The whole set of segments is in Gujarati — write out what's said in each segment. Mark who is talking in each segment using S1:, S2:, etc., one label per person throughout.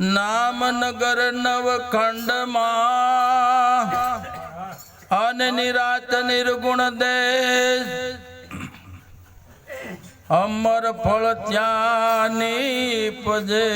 S1: નામનગર નવખંડમાં અને નિરાત નિર્ગુણ દેશ. અમર ફળ ત્યાં પજે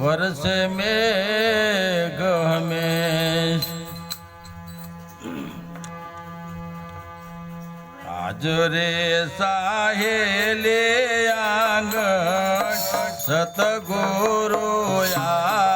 S1: વર્ષે મેઘ હમેશ. આજરે સાહેલે આંગણ સતગુરુ આવ્યા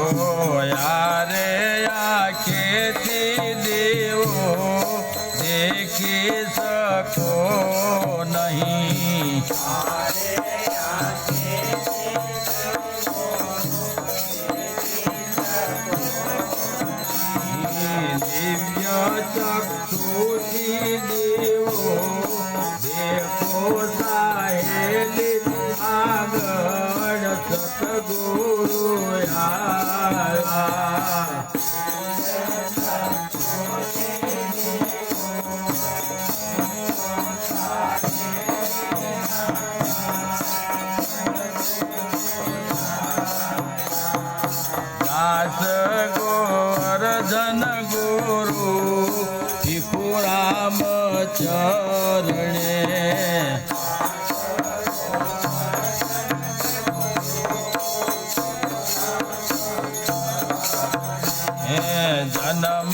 S1: ઓ યારે આંખેથી દેવો દેખી શકો નહીં દિવ્ય ચક્ષુથી દેવો દેખો गोवर्धन गुरु राम चरणे। জানাম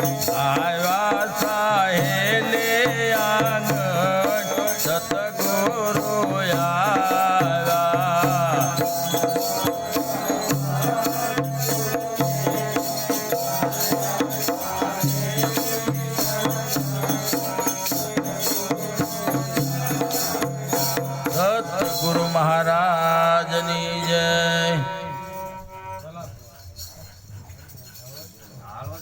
S1: I